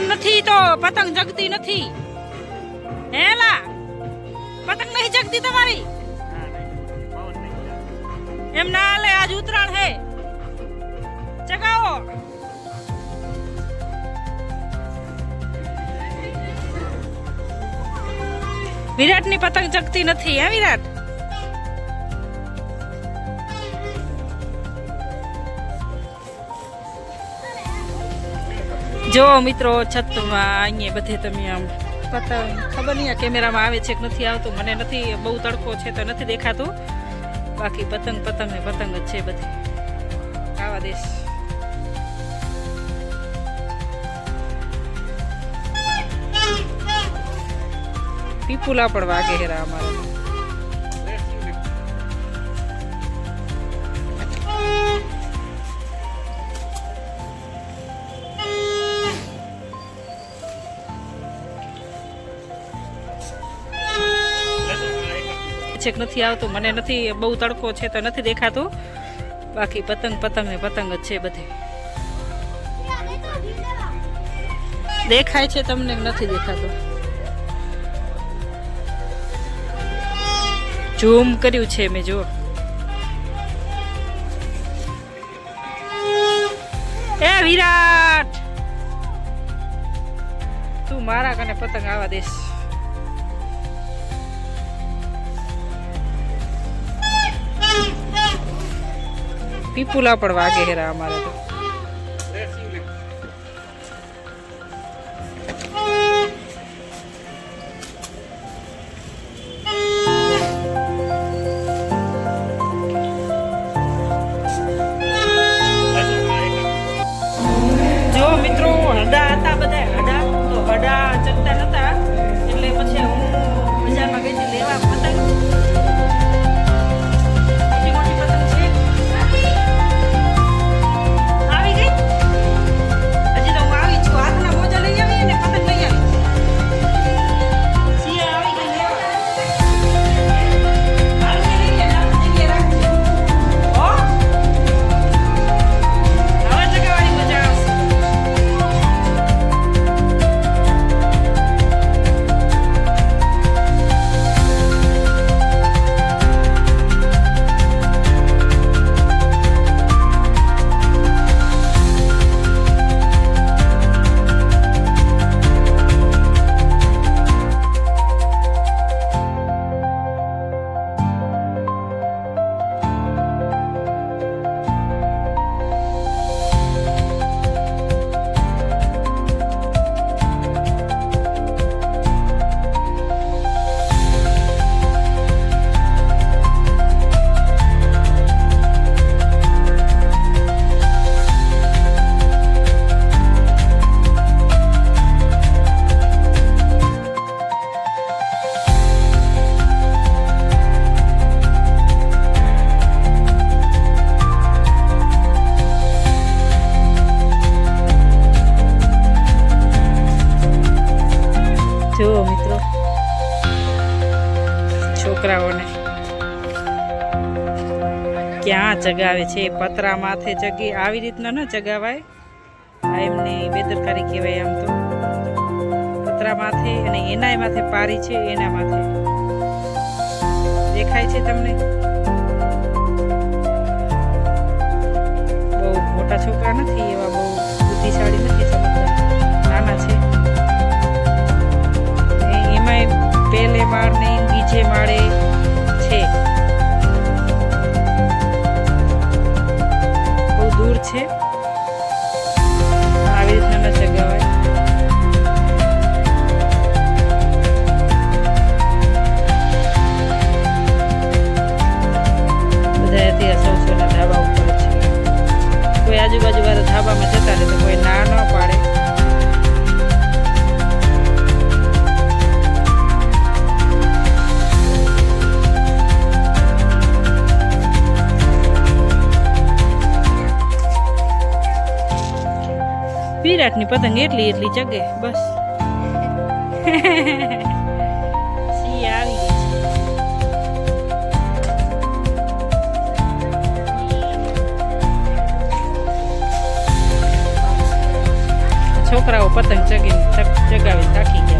પવન નથી તો પતંગ જગતી નથી. હેલા પતંગ નહીં જગતી તમારી? એમ ના હાલે, આજ ઉતરાણ હે. ચગાવો. વિરાટની પતંગ જગતી નથી, હે વિરાટ? જો મિત્રો, છતમાં અહીંયા બધે તમે આમ. પતંગ. ખબર નહીં આ કેમેરામાં આવે છે કે નથી આવતું. મને નથી, બહુ તડકો છે તો નથી દેખાતું. બાકી પતંગ પતંગ ને પતંગ જ છે બધી. આવા દેશ. પીપુલા પણ વાગે હેરા અમારા. છે કે નથી આવતું, મને નથી, બહુ તડકો છે તો નથી દેખાતું. બાકી પતંગ પતંગ ને પતંગ જ છે બધી. દેખાય છે તમને નથી દેખાતું? ઝૂમ કર્યું છે મેં જો એ વિરાટ! તું મારા કને પતંગ આવા દેશ. પીપુલા પણ વાગે હેરા અમારે તો. ક્યાં ચગાવે છે? પતરા માથે ચગી આવી રીતના ન ચગાવાય આ એમની બેદરકારી કહેવાય આમ તો. પતરા માથે અને એનાય માથે પારી છે એના માથે દેખાય છે તમને? બહુ મોટા છોકરા નથી એવા, બહુ બુદ્ધિશાળી નથી. અત્યારે સૌ ધાબા ઉપર છે કોઈ આજુબાજુ વાળા ધાબામાં જતા રહે તો કોઈ ના ન પાડે. વિરાટની પતંગ એટલી એટલી ચગે, બસ. છોકરાઓ પતંગ ચગી ચગ- ચગાવી થાકી ગયા.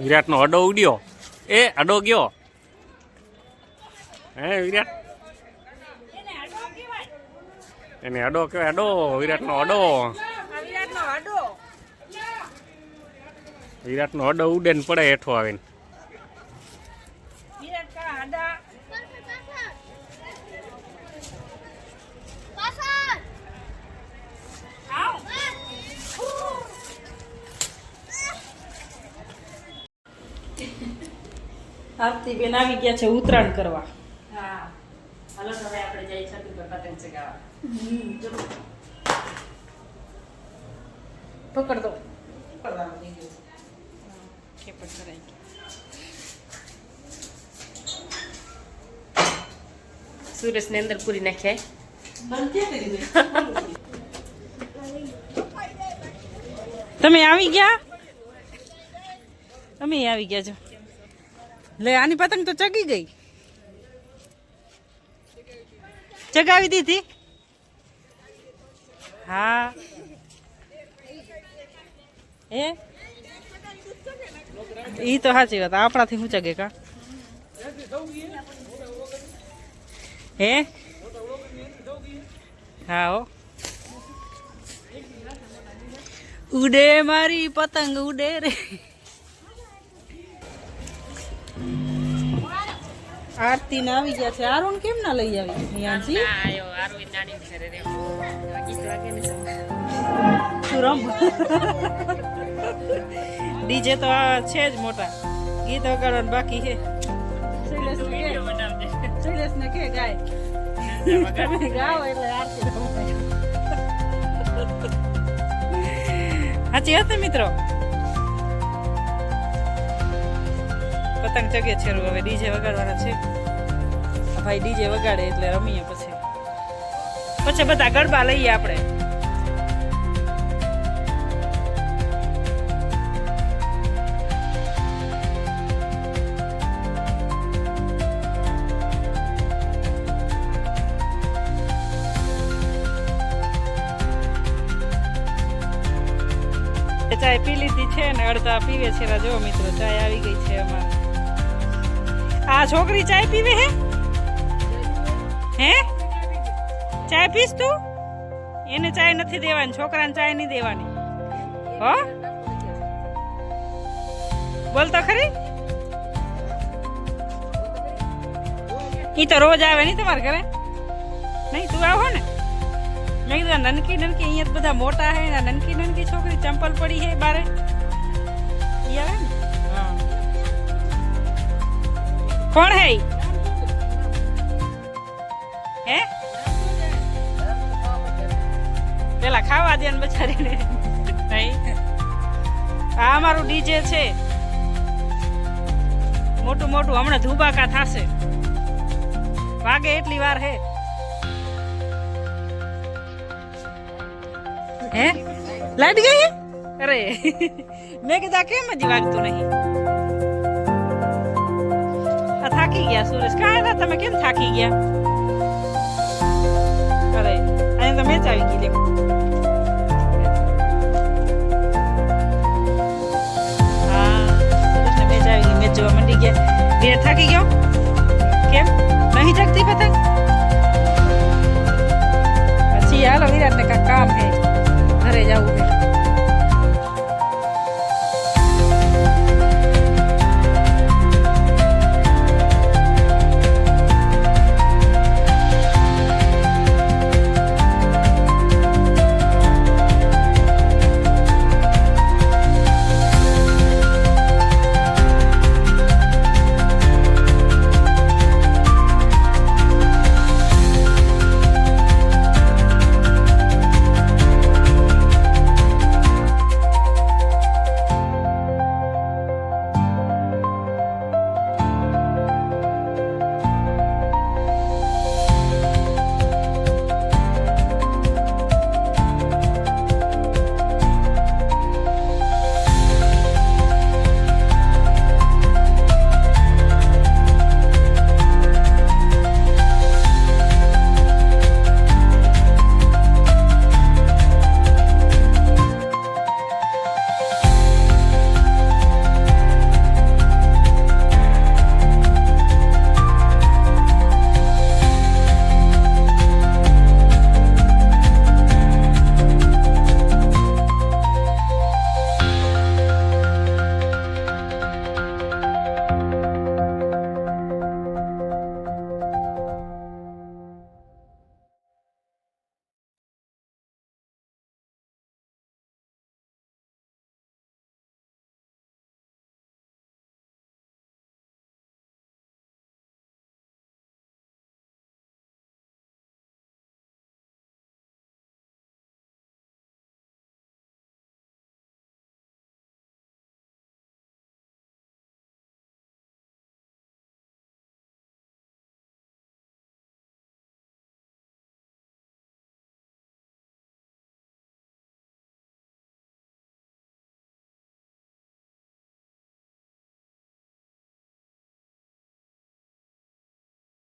વિરાટનો અડો ઉડ્યો. એ અડો ગયો. હે, વિરાટ? એને અડો કહેવાય અડો વિરાટનો અડો વિરાટનો અડો ઉડે ને પડે હેઠો આવીને. આરતી બેન આવી ગયા છે ઉતરાણ કરવા. હા. હાલો હવે આપણે જઈ છતી પર પતંગ ચગાવવા. પકડ દો. ખેપટ કરાઈ સુરેશ ને અંદર પૂરી નાખ્યા. તમે આવી ગયા? તમે આવી ગયા છો. લે, આની પતંગ તો ચગી ગઈ. ચગાવી દીધી. હા. એ ઈ તો સાચી વાત, આપણાથી હું ચગે કા? હે, હા. ઉડે મારી પતંગ, ઉડે રે. આરતી ના આવી ગયા છે. આરુણ કેમ ના લઈ આવી? નિયાજી ડીજે તો આ છે જ મોટા. ગીત વગાડવાનું બાકી છે. શૈલેષ ને કે? શૈલેષ ને કે ગાય? ગાઓ એટલે આરતી સાચી હતી મિત્રો? પતંગ ચગે છે હવે ડીજે વગાડવાના છે. ભાઈ ડીજે વગાડે એટલે રમીએ પછી. પછી બધા ગરબા લઈએ આપણે. ચાય પી લીધી છે ને અડધા પીવે છે. જો મિત્રો, ચાય આવી ગઈ છે અમારે. આ છોકરી ચાય પીવે હે હે ચાય પીસ તું એને ચાય નથી દેવાની છોકરાને ચાય નહીં દેવાની હો બોલ તો ખરી ઈ તો રોજ આવે નહીં તમારા ઘરે? નહીં, તું આવો ને. મેં કીધું, આ નનકી નનકી, અહીંયા તો બધા મોટા હે ને આ નનકી નનકી છોકરી ચંપલ પડી હે બારે. ઈ આવે ને? કોણ હે હે? પેલા ખાવા દે ને બચારીને. નહીં આ અમારું ડીજે છે. મોટું મોટું હમણાં ધુબાકા થાશે. વાગે એટલી વાર હે. હે? લાઈટ ગઈ અરે, મેં કીધા કેમ હજી વાગતું નહીં? થાકી ગયા સુરેશ કાય ના તમે કેમ થાકી ગયા અરે અહીં તમે જ આવી ગયા ये था कि क्यों क्या नहीं जगती पता अच्छी यार अभी रहने का काम है घरे जाऊँगी